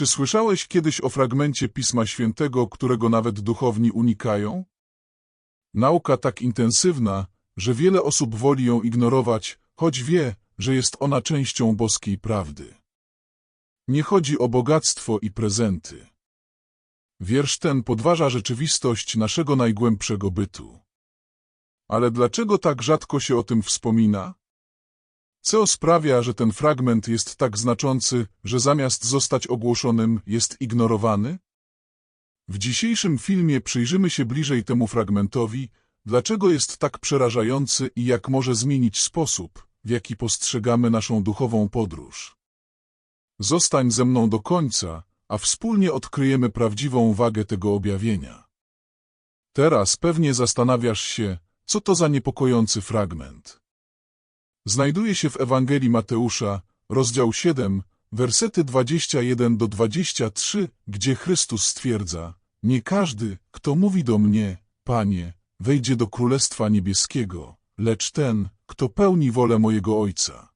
Czy słyszałeś kiedyś o fragmencie Pisma Świętego, którego nawet duchowni unikają? Nauka tak intensywna, że wiele osób woli ją ignorować, choć wie, że jest ona częścią boskiej prawdy. Nie chodzi o bogactwo i prezenty. Wiersz ten podważa rzeczywistość naszego najgłębszego bytu. Ale dlaczego tak rzadko się o tym wspomina? Co sprawia, że ten fragment jest tak znaczący, że zamiast zostać ogłoszonym, jest ignorowany? W dzisiejszym filmie przyjrzymy się bliżej temu fragmentowi, dlaczego jest tak przerażający i jak może zmienić sposób, w jaki postrzegamy naszą duchową podróż. Zostań ze mną do końca, a wspólnie odkryjemy prawdziwą wagę tego objawienia. Teraz pewnie zastanawiasz się, co to za niepokojący fragment. Znajduje się w Ewangelii Mateusza, rozdział 7, wersety 21 do 23, gdzie Chrystus stwierdza, nie każdy, kto mówi do mnie, Panie, wejdzie do Królestwa Niebieskiego, lecz ten, kto pełni wolę mojego Ojca.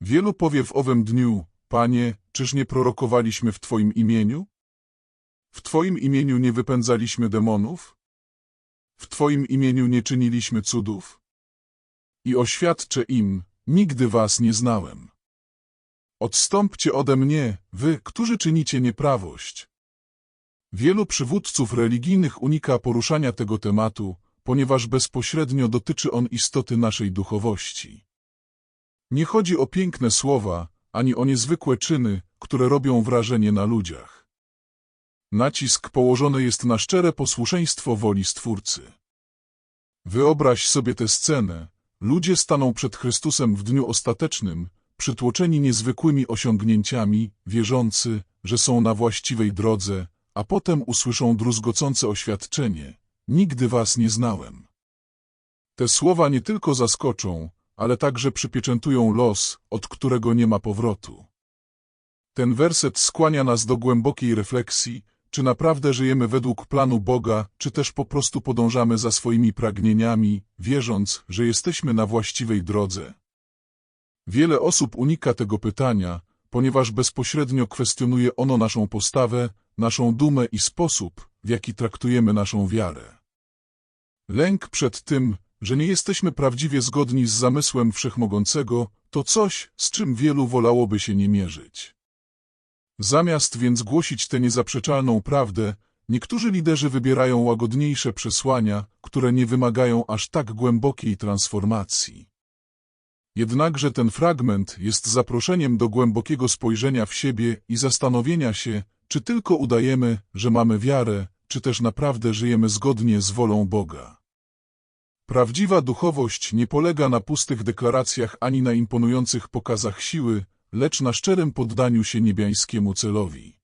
Wielu powie w owym dniu, Panie, czyż nie prorokowaliśmy w Twoim imieniu? W Twoim imieniu nie wypędzaliśmy demonów? W Twoim imieniu nie czyniliśmy cudów? I oświadczę im, nigdy Was nie znałem. Odstąpcie ode mnie, Wy, którzy czynicie nieprawość. Wielu przywódców religijnych unika poruszania tego tematu, ponieważ bezpośrednio dotyczy on istoty naszej duchowości. Nie chodzi o piękne słowa, ani o niezwykłe czyny, które robią wrażenie na ludziach. Nacisk położony jest na szczere posłuszeństwo woli Stwórcy. Wyobraź sobie tę scenę. Ludzie staną przed Chrystusem w dniu ostatecznym, przytłoczeni niezwykłymi osiągnięciami, wierzący, że są na właściwej drodze, a potem usłyszą druzgocące oświadczenie. Nigdy was nie znałem. Te słowa nie tylko zaskoczą, ale także przypieczętują los, od którego nie ma powrotu. Ten werset skłania nas do głębokiej refleksji, czy naprawdę żyjemy według planu Boga, czy też po prostu podążamy za swoimi pragnieniami, wierząc, że jesteśmy na właściwej drodze. Wiele osób unika tego pytania, ponieważ bezpośrednio kwestionuje ono naszą postawę, naszą dumę i sposób, w jaki traktujemy naszą wiarę. Lęk przed tym, że nie jesteśmy prawdziwie zgodni z zamysłem Wszechmogącego, to coś, z czym wielu wolałoby się nie mierzyć. Zamiast więc głosić tę niezaprzeczalną prawdę, niektórzy liderzy wybierają łagodniejsze przesłania, które nie wymagają aż tak głębokiej transformacji. Jednakże ten fragment jest zaproszeniem do głębokiego spojrzenia w siebie i zastanowienia się, czy tylko udajemy, że mamy wiarę, czy też naprawdę żyjemy zgodnie z wolą Boga. Prawdziwa duchowość nie polega na pustych deklaracjach ani na imponujących pokazach siły, lecz na szczerym poddaniu się niebiańskiemu celowi.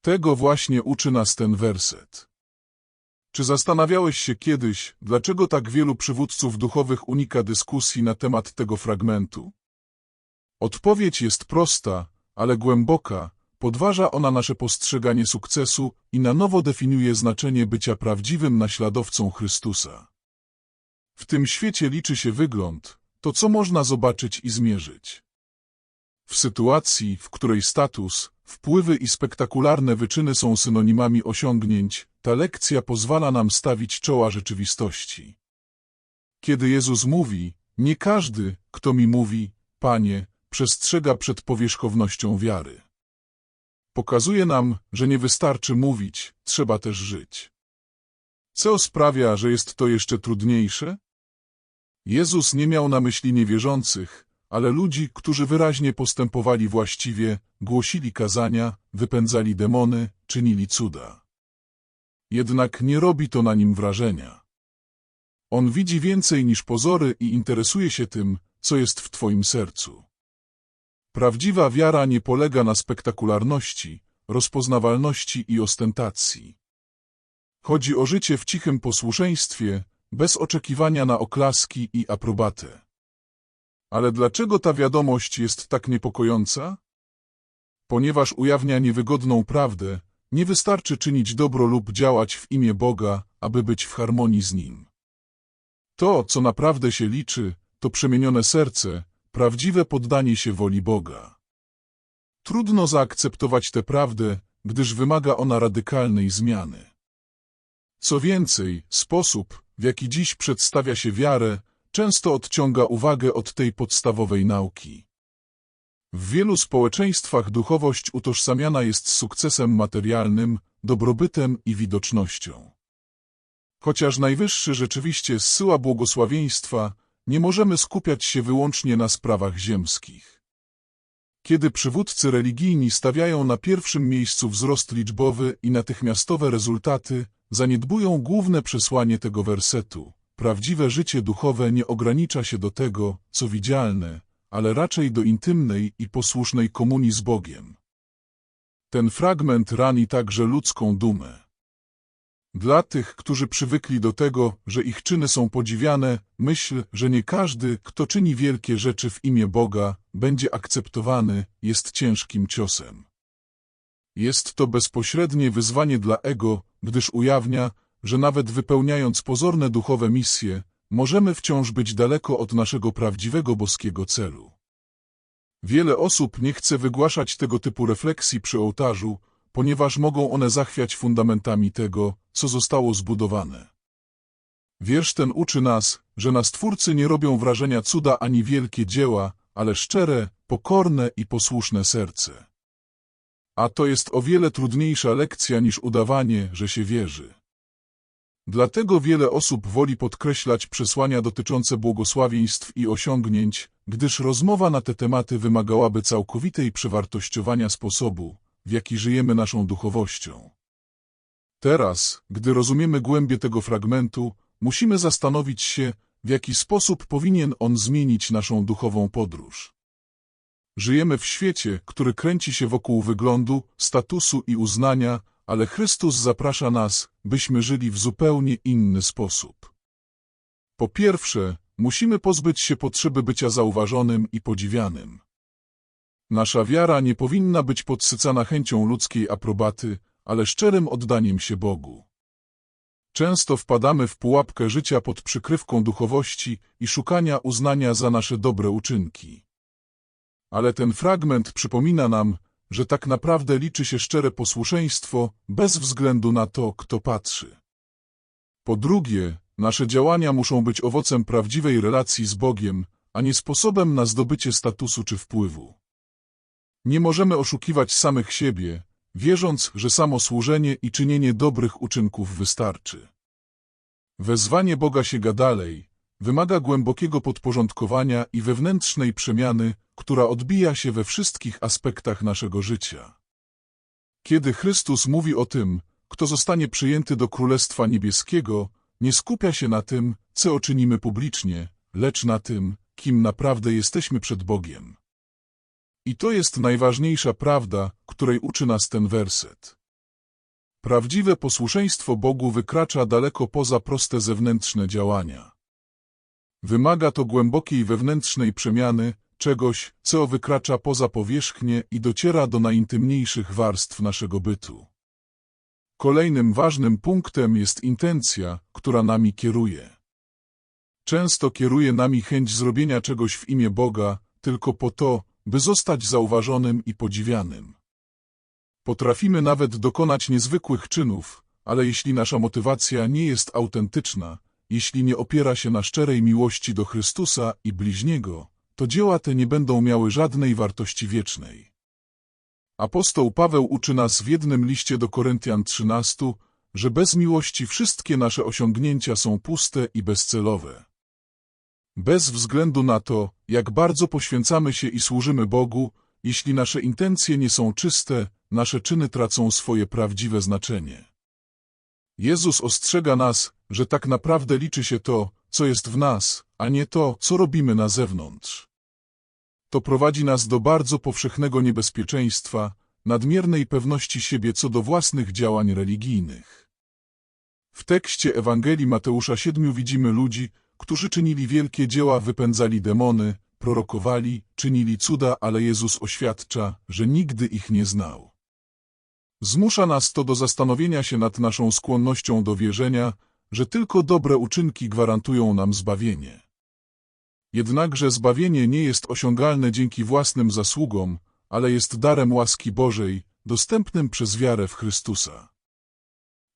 Tego właśnie uczy nas ten werset. Czy zastanawiałeś się kiedyś, dlaczego tak wielu przywódców duchowych unika dyskusji na temat tego fragmentu? Odpowiedź jest prosta, ale głęboka, podważa ona nasze postrzeganie sukcesu i na nowo definiuje znaczenie bycia prawdziwym naśladowcą Chrystusa. W tym świecie liczy się wygląd, to co można zobaczyć i zmierzyć. W sytuacji, w której status, wpływy i spektakularne wyczyny są synonimami osiągnięć, ta lekcja pozwala nam stawić czoła rzeczywistości. Kiedy Jezus mówi, nie każdy, kto mi mówi, Panie, przestrzega przed powierzchownością wiary. Pokazuje nam, że nie wystarczy mówić, trzeba też żyć. Co sprawia, że jest to jeszcze trudniejsze? Jezus nie miał na myśli niewierzących, ale ludzi, którzy wyraźnie postępowali właściwie, głosili kazania, wypędzali demony, czynili cuda. Jednak nie robi to na nim wrażenia. On widzi więcej niż pozory i interesuje się tym, co jest w Twoim sercu. Prawdziwa wiara nie polega na spektakularności, rozpoznawalności i ostentacji. Chodzi o życie w cichym posłuszeństwie, bez oczekiwania na oklaski i aprobatę. Ale dlaczego ta wiadomość jest tak niepokojąca? Ponieważ ujawnia niewygodną prawdę, nie wystarczy czynić dobro lub działać w imię Boga, aby być w harmonii z Nim. To, co naprawdę się liczy, to przemienione serce, prawdziwe poddanie się woli Boga. Trudno zaakceptować tę prawdę, gdyż wymaga ona radykalnej zmiany. Co więcej, sposób, w jaki dziś przedstawia się wiarę, często odciąga uwagę od tej podstawowej nauki. W wielu społeczeństwach duchowość utożsamiana jest z sukcesem materialnym, dobrobytem i widocznością. Chociaż Najwyższy rzeczywiście zsyła błogosławieństwa, nie możemy skupiać się wyłącznie na sprawach ziemskich. Kiedy przywódcy religijni stawiają na pierwszym miejscu wzrost liczbowy i natychmiastowe rezultaty, zaniedbują główne przesłanie tego wersetu. Prawdziwe życie duchowe nie ogranicza się do tego, co widzialne, ale raczej do intymnej i posłusznej komunii z Bogiem. Ten fragment rani także ludzką dumę. Dla tych, którzy przywykli do tego, że ich czyny są podziwiane, myśl, że nie każdy, kto czyni wielkie rzeczy w imię Boga, będzie akceptowany, jest ciężkim ciosem. Jest to bezpośrednie wyzwanie dla ego, gdyż ujawnia, że nawet wypełniając pozorne duchowe misje, możemy wciąż być daleko od naszego prawdziwego boskiego celu. Wiele osób nie chce wygłaszać tego typu refleksji przy ołtarzu, ponieważ mogą one zachwiać fundamentami tego, co zostało zbudowane. Wiersz ten uczy nas, że na Stwórcy nie robią wrażenia cuda ani wielkie dzieła, ale szczere, pokorne i posłuszne serce. A to jest o wiele trudniejsza lekcja niż udawanie, że się wierzy. Dlatego wiele osób woli podkreślać przesłania dotyczące błogosławieństw i osiągnięć, gdyż rozmowa na te tematy wymagałaby całkowitej przewartościowania sposobu, w jaki żyjemy naszą duchowością. Teraz, gdy rozumiemy głębię tego fragmentu, musimy zastanowić się, w jaki sposób powinien on zmienić naszą duchową podróż. Żyjemy w świecie, który kręci się wokół wyglądu, statusu i uznania, ale Chrystus zaprasza nas, byśmy żyli w zupełnie inny sposób. Po pierwsze, musimy pozbyć się potrzeby bycia zauważonym i podziwianym. Nasza wiara nie powinna być podsycana chęcią ludzkiej aprobaty, ale szczerym oddaniem się Bogu. Często wpadamy w pułapkę życia pod przykrywką duchowości i szukania uznania za nasze dobre uczynki. Ale ten fragment przypomina nam, że tak naprawdę liczy się szczere posłuszeństwo, bez względu na to, kto patrzy. Po drugie, nasze działania muszą być owocem prawdziwej relacji z Bogiem, a nie sposobem na zdobycie statusu czy wpływu. Nie możemy oszukiwać samych siebie, wierząc, że samo służenie i czynienie dobrych uczynków wystarczy. Wezwanie Boga sięga dalej, wymaga głębokiego podporządkowania i wewnętrznej przemiany, która odbija się we wszystkich aspektach naszego życia. Kiedy Chrystus mówi o tym, kto zostanie przyjęty do Królestwa Niebieskiego, nie skupia się na tym, co oczynimy publicznie, lecz na tym, kim naprawdę jesteśmy przed Bogiem. I to jest najważniejsza prawda, której uczy nas ten werset. Prawdziwe posłuszeństwo Bogu wykracza daleko poza proste zewnętrzne działania. Wymaga to głębokiej wewnętrznej przemiany, czegoś, co wykracza poza powierzchnię i dociera do najintymniejszych warstw naszego bytu. Kolejnym ważnym punktem jest intencja, która nami kieruje. Często kieruje nami chęć zrobienia czegoś w imię Boga, tylko po to, by zostać zauważonym i podziwianym. Potrafimy nawet dokonać niezwykłych czynów, ale jeśli nasza motywacja nie jest autentyczna, jeśli nie opiera się na szczerej miłości do Chrystusa i bliźniego, to dzieła te nie będą miały żadnej wartości wiecznej. Apostoł Paweł uczy nas w jednym liście do Koryntian 13, że bez miłości wszystkie nasze osiągnięcia są puste i bezcelowe. Bez względu na to, jak bardzo poświęcamy się i służymy Bogu, jeśli nasze intencje nie są czyste, nasze czyny tracą swoje prawdziwe znaczenie. Jezus ostrzega nas, że tak naprawdę liczy się to, co jest w nas, a nie to, co robimy na zewnątrz. To prowadzi nas do bardzo powszechnego niebezpieczeństwa, nadmiernej pewności siebie co do własnych działań religijnych. W tekście Ewangelii Mateusza 7 widzimy ludzi, którzy czynili wielkie dzieła, wypędzali demony, prorokowali, czynili cuda, ale Jezus oświadcza, że nigdy ich nie znał. Zmusza nas to do zastanowienia się nad naszą skłonnością do wierzenia, że tylko dobre uczynki gwarantują nam zbawienie. Jednakże zbawienie nie jest osiągalne dzięki własnym zasługom, ale jest darem łaski Bożej, dostępnym przez wiarę w Chrystusa.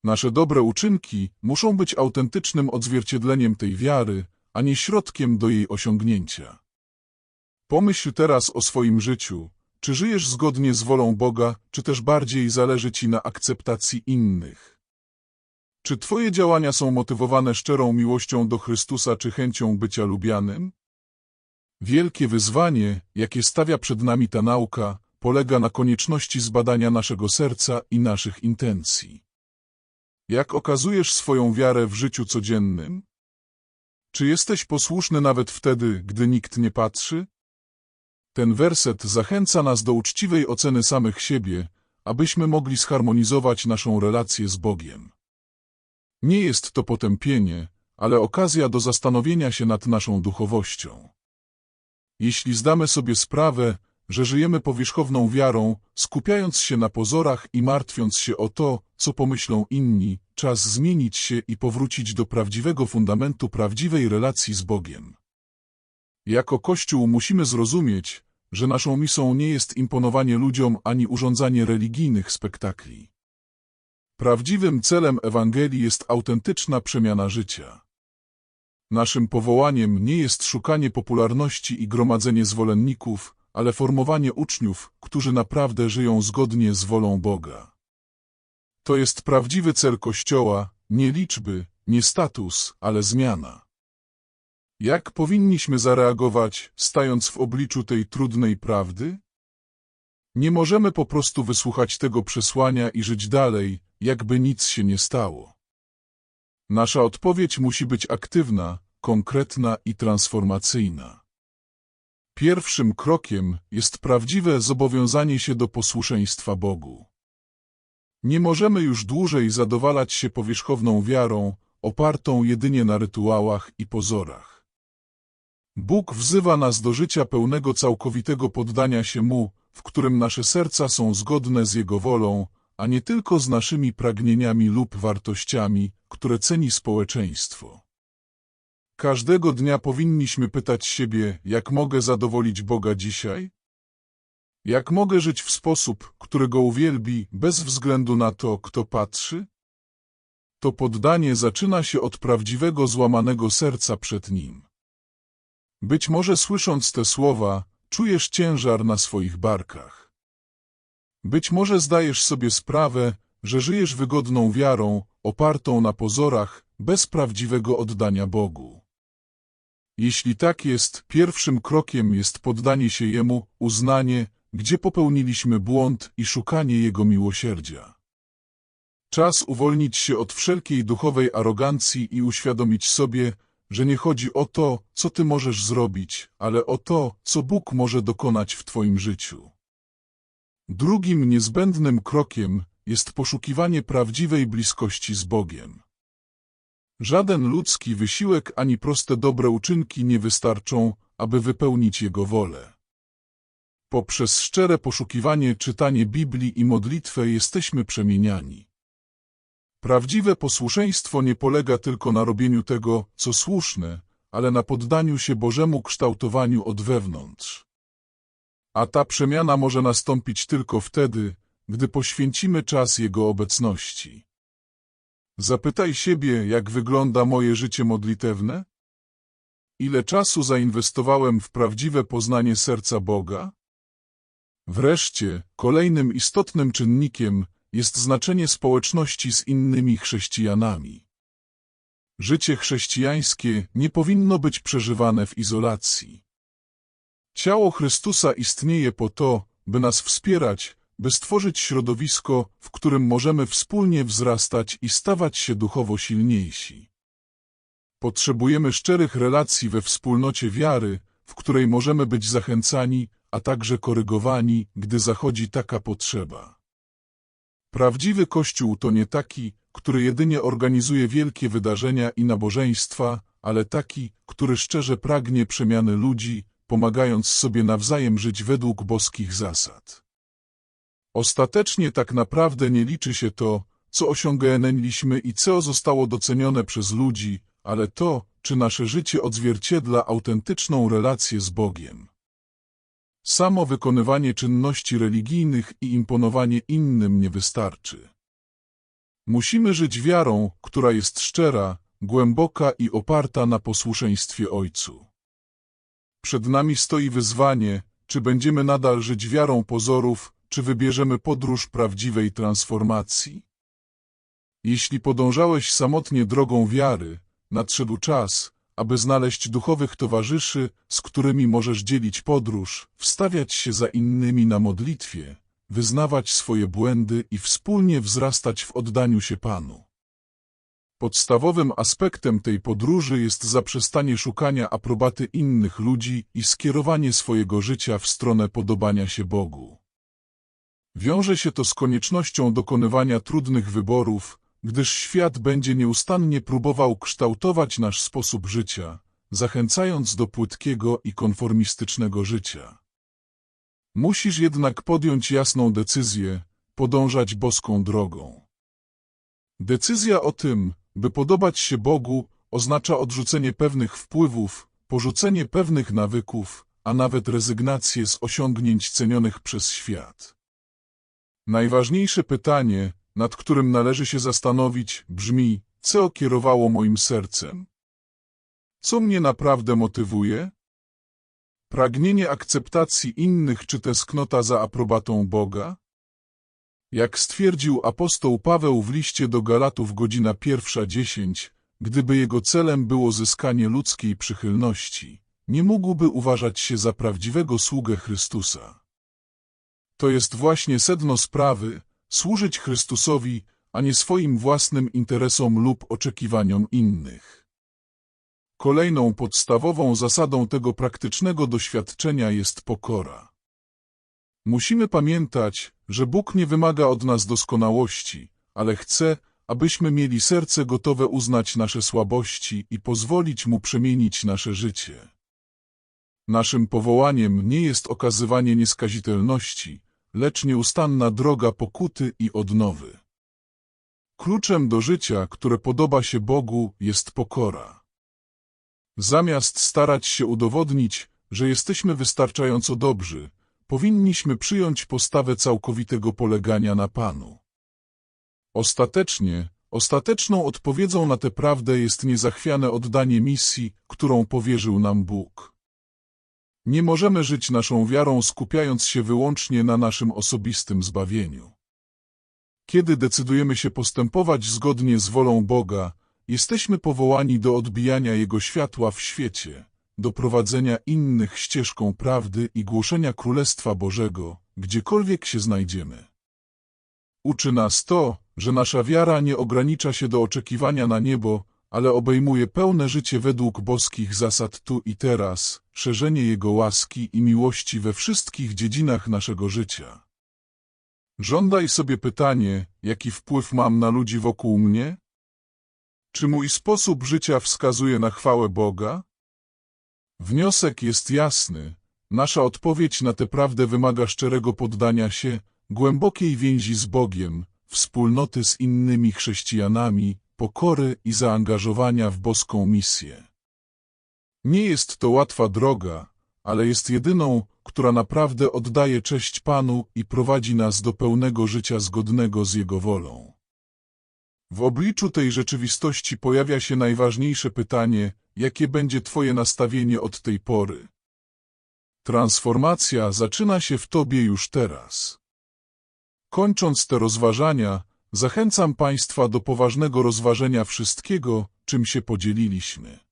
Nasze dobre uczynki muszą być autentycznym odzwierciedleniem tej wiary, a nie środkiem do jej osiągnięcia. Pomyśl teraz o swoim życiu. Czy żyjesz zgodnie z wolą Boga, czy też bardziej zależy ci na akceptacji innych? Czy twoje działania są motywowane szczerą miłością do Chrystusa czy chęcią bycia lubianym? Wielkie wyzwanie, jakie stawia przed nami ta nauka, polega na konieczności zbadania naszego serca i naszych intencji. Jak okazujesz swoją wiarę w życiu codziennym? Czy jesteś posłuszny nawet wtedy, gdy nikt nie patrzy? Ten werset zachęca nas do uczciwej oceny samych siebie, abyśmy mogli zharmonizować naszą relację z Bogiem. Nie jest to potępienie, ale okazja do zastanowienia się nad naszą duchowością. Jeśli zdamy sobie sprawę, że żyjemy powierzchowną wiarą, skupiając się na pozorach i martwiąc się o to, co pomyślą inni, czas zmienić się i powrócić do prawdziwego fundamentu prawdziwej relacji z Bogiem. Jako Kościół musimy zrozumieć, że naszą misją nie jest imponowanie ludziom ani urządzanie religijnych spektakli. Prawdziwym celem Ewangelii jest autentyczna przemiana życia. Naszym powołaniem nie jest szukanie popularności i gromadzenie zwolenników, ale formowanie uczniów, którzy naprawdę żyją zgodnie z wolą Boga. To jest prawdziwy cel Kościoła, nie liczby, nie status, ale zmiana. Jak powinniśmy zareagować, stając w obliczu tej trudnej prawdy? Nie możemy po prostu wysłuchać tego przesłania i żyć dalej, jakby nic się nie stało. Nasza odpowiedź musi być aktywna, konkretna i transformacyjna. Pierwszym krokiem jest prawdziwe zobowiązanie się do posłuszeństwa Bogu. Nie możemy już dłużej zadowalać się powierzchowną wiarą, opartą jedynie na rytuałach i pozorach. Bóg wzywa nas do życia pełnego całkowitego poddania się Mu, w którym nasze serca są zgodne z Jego wolą, a nie tylko z naszymi pragnieniami lub wartościami, które ceni społeczeństwo. Każdego dnia powinniśmy pytać siebie, jak mogę zadowolić Boga dzisiaj? Jak mogę żyć w sposób, który Go uwielbi, bez względu na to, kto patrzy? To poddanie zaczyna się od prawdziwego złamanego serca przed Nim. Być może słysząc te słowa, czujesz ciężar na swoich barkach. Być może zdajesz sobie sprawę, że żyjesz wygodną wiarą, opartą na pozorach, bez prawdziwego oddania Bogu. Jeśli tak jest, pierwszym krokiem jest poddanie się Jemu, uznanie, gdzie popełniliśmy błąd i szukanie Jego miłosierdzia. Czas uwolnić się od wszelkiej duchowej arogancji i uświadomić sobie, że nie chodzi o to, co Ty możesz zrobić, ale o to, co Bóg może dokonać w Twoim życiu. Drugim niezbędnym krokiem jest poszukiwanie prawdziwej bliskości z Bogiem. Żaden ludzki wysiłek ani proste dobre uczynki nie wystarczą, aby wypełnić Jego wolę. Poprzez szczere poszukiwanie, czytanie Biblii i modlitwę jesteśmy przemieniani. Prawdziwe posłuszeństwo nie polega tylko na robieniu tego, co słuszne, ale na poddaniu się Bożemu kształtowaniu od wewnątrz. A ta przemiana może nastąpić tylko wtedy, gdy poświęcimy czas Jego obecności. Zapytaj siebie, jak wygląda moje życie modlitewne? Ile czasu zainwestowałem w prawdziwe poznanie serca Boga? Wreszcie, kolejnym istotnym czynnikiem jest znaczenie społeczności z innymi chrześcijanami. Życie chrześcijańskie nie powinno być przeżywane w izolacji. Ciało Chrystusa istnieje po to, by nas wspierać, by stworzyć środowisko, w którym możemy wspólnie wzrastać i stawać się duchowo silniejsi. Potrzebujemy szczerych relacji we wspólnocie wiary, w której możemy być zachęcani, a także korygowani, gdy zachodzi taka potrzeba. Prawdziwy Kościół to nie taki, który jedynie organizuje wielkie wydarzenia i nabożeństwa, ale taki, który szczerze pragnie przemiany ludzi, pomagając sobie nawzajem żyć według boskich zasad. Ostatecznie tak naprawdę nie liczy się to, co osiągnęliśmy i co zostało docenione przez ludzi, ale to, czy nasze życie odzwierciedla autentyczną relację z Bogiem. Samo wykonywanie czynności religijnych i imponowanie innym nie wystarczy. Musimy żyć wiarą, która jest szczera, głęboka i oparta na posłuszeństwie Ojcu. Przed nami stoi wyzwanie, czy będziemy nadal żyć wiarą pozorów, czy wybierzemy podróż prawdziwej transformacji. Jeśli podążałeś samotnie drogą wiary, nadszedł czas, aby znaleźć duchowych towarzyszy, z którymi możesz dzielić podróż, wstawiać się za innymi na modlitwie, wyznawać swoje błędy i wspólnie wzrastać w oddaniu się Panu. Podstawowym aspektem tej podróży jest zaprzestanie szukania aprobaty innych ludzi i skierowanie swojego życia w stronę podobania się Bogu. Wiąże się to z koniecznością dokonywania trudnych wyborów, gdyż świat będzie nieustannie próbował kształtować nasz sposób życia, zachęcając do płytkiego i konformistycznego życia. Musisz jednak podjąć jasną decyzję, podążać boską drogą. Decyzja o tym, by podobać się Bogu, oznacza odrzucenie pewnych wpływów, porzucenie pewnych nawyków, a nawet rezygnację z osiągnięć cenionych przez świat. Najważniejsze pytanie, nad którym należy się zastanowić, brzmi, co kierowało moim sercem? Co mnie naprawdę motywuje? Pragnienie akceptacji innych czy tęsknota za aprobatą Boga? Jak stwierdził apostoł Paweł w liście do Galatów godzina pierwsza dziesięć, gdyby jego celem było zyskanie ludzkiej przychylności, nie mógłby uważać się za prawdziwego sługę Chrystusa. To jest właśnie sedno sprawy, służyć Chrystusowi, a nie swoim własnym interesom lub oczekiwaniom innych. Kolejną podstawową zasadą tego praktycznego doświadczenia jest pokora. Musimy pamiętać, że Bóg nie wymaga od nas doskonałości, ale chce, abyśmy mieli serce gotowe uznać nasze słabości i pozwolić Mu przemienić nasze życie. Naszym powołaniem nie jest okazywanie nieskazitelności, lecz nieustanna droga pokuty i odnowy. Kluczem do życia, które podoba się Bogu, jest pokora. Zamiast starać się udowodnić, że jesteśmy wystarczająco dobrzy, powinniśmy przyjąć postawę całkowitego polegania na Panu. Ostatecznie, ostateczną odpowiedzią na tę prawdę jest niezachwiane oddanie misji, którą powierzył nam Bóg. Nie możemy żyć naszą wiarą skupiając się wyłącznie na naszym osobistym zbawieniu. Kiedy decydujemy się postępować zgodnie z wolą Boga, jesteśmy powołani do odbijania Jego światła w świecie, do prowadzenia innych ścieżką prawdy i głoszenia Królestwa Bożego, gdziekolwiek się znajdziemy. Uczy nas to, że nasza wiara nie ogranicza się do oczekiwania na niebo, ale obejmuje pełne życie według boskich zasad tu i teraz, szerzenie Jego łaski i miłości we wszystkich dziedzinach naszego życia. Żądaj sobie pytanie, jaki wpływ mam na ludzi wokół mnie? Czy mój sposób życia wskazuje na chwałę Boga? Wniosek jest jasny. Nasza odpowiedź na tę prawdę wymaga szczerego poddania się, głębokiej więzi z Bogiem, wspólnoty z innymi chrześcijanami, pokory i zaangażowania w boską misję. Nie jest to łatwa droga, ale jest jedyną, która naprawdę oddaje cześć Panu i prowadzi nas do pełnego życia zgodnego z Jego wolą. W obliczu tej rzeczywistości pojawia się najważniejsze pytanie, jakie będzie Twoje nastawienie od tej pory. Transformacja zaczyna się w Tobie już teraz. Kończąc te rozważania, zachęcam Państwa do poważnego rozważenia wszystkiego, czym się podzieliliśmy.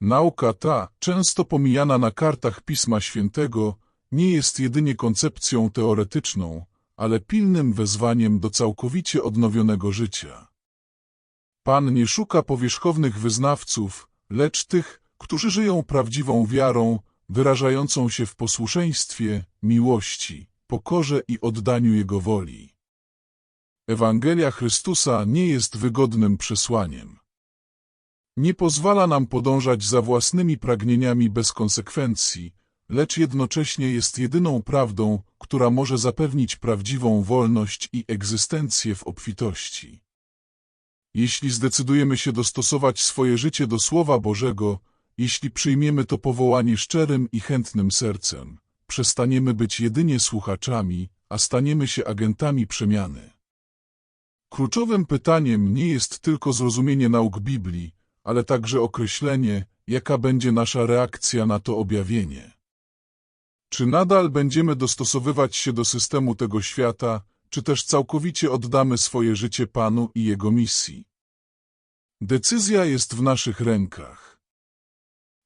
Nauka ta, często pomijana na kartach Pisma Świętego, nie jest jedynie koncepcją teoretyczną, ale pilnym wezwaniem do całkowicie odnowionego życia. Pan nie szuka powierzchownych wyznawców, lecz tych, którzy żyją prawdziwą wiarą, wyrażającą się w posłuszeństwie, miłości, pokorze i oddaniu Jego woli. Ewangelia Chrystusa nie jest wygodnym przesłaniem. Nie pozwala nam podążać za własnymi pragnieniami bez konsekwencji, lecz jednocześnie jest jedyną prawdą, która może zapewnić prawdziwą wolność i egzystencję w obfitości. Jeśli zdecydujemy się dostosować swoje życie do Słowa Bożego, jeśli przyjmiemy to powołanie szczerym i chętnym sercem, przestaniemy być jedynie słuchaczami, a staniemy się agentami przemiany. Kluczowym pytaniem nie jest tylko zrozumienie nauk Biblii, ale także określenie, jaka będzie nasza reakcja na to objawienie. Czy nadal będziemy dostosowywać się do systemu tego świata, czy też całkowicie oddamy swoje życie Panu i Jego misji? Decyzja jest w naszych rękach.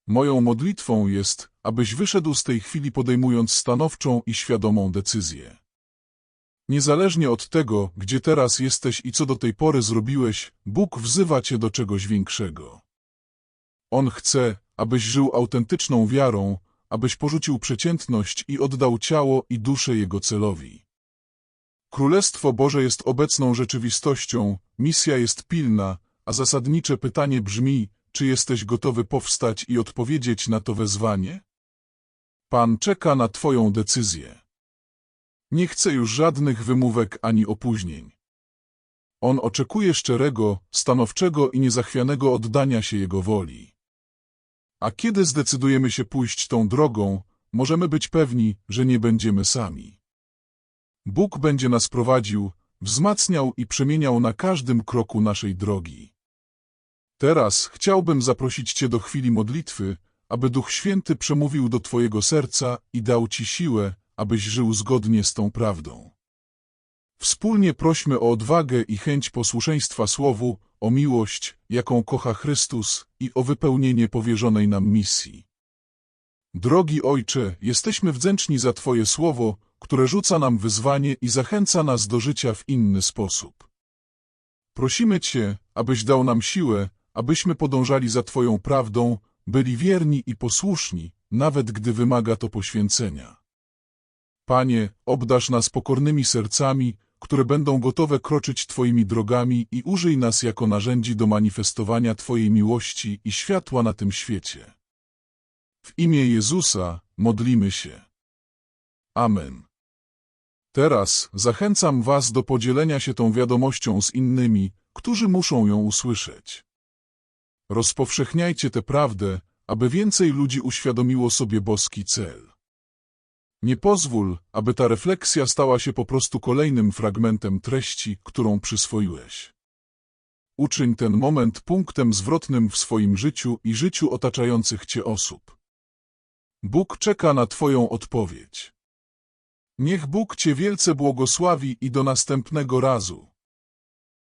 Moją modlitwą jest, abyś wyszedł z tej chwili podejmując stanowczą i świadomą decyzję. Niezależnie od tego, gdzie teraz jesteś i co do tej pory zrobiłeś, Bóg wzywa cię do czegoś większego. On chce, abyś żył autentyczną wiarą, abyś porzucił przeciętność i oddał ciało i duszę Jego celowi. Królestwo Boże jest obecną rzeczywistością, misja jest pilna, a zasadnicze pytanie brzmi, czy jesteś gotowy powstać i odpowiedzieć na to wezwanie? Pan czeka na Twoją decyzję. Nie chce już żadnych wymówek ani opóźnień. On oczekuje szczerego, stanowczego i niezachwianego oddania się Jego woli. A kiedy zdecydujemy się pójść tą drogą, możemy być pewni, że nie będziemy sami. Bóg będzie nas prowadził, wzmacniał i przemieniał na każdym kroku naszej drogi. Teraz chciałbym zaprosić Cię do chwili modlitwy, aby Duch Święty przemówił do Twojego serca i dał Ci siłę, abyś żył zgodnie z tą prawdą. Wspólnie prośmy o odwagę i chęć posłuszeństwa Słowu, o miłość, jaką kocha Chrystus i o wypełnienie powierzonej nam misji. Drogi Ojcze, jesteśmy wdzięczni za Twoje Słowo, które rzuca nam wyzwanie i zachęca nas do życia w inny sposób. Prosimy Cię, abyś dał nam siłę, abyśmy podążali za Twoją prawdą, byli wierni i posłuszni, nawet gdy wymaga to poświęcenia. Panie, obdasz nas pokornymi sercami, które będą gotowe kroczyć Twoimi drogami i użyj nas jako narzędzi do manifestowania Twojej miłości i światła na tym świecie. W imię Jezusa modlimy się. Amen. Teraz zachęcam Was do podzielenia się tą wiadomością z innymi, którzy muszą ją usłyszeć. Rozpowszechniajcie tę prawdę, aby więcej ludzi uświadomiło sobie boski cel. Nie pozwól, aby ta refleksja stała się po prostu kolejnym fragmentem treści, którą przyswoiłeś. Uczyń ten moment punktem zwrotnym w swoim życiu i życiu otaczających Cię osób. Bóg czeka na Twoją odpowiedź. Niech Bóg Cię wielce błogosławi i do następnego razu.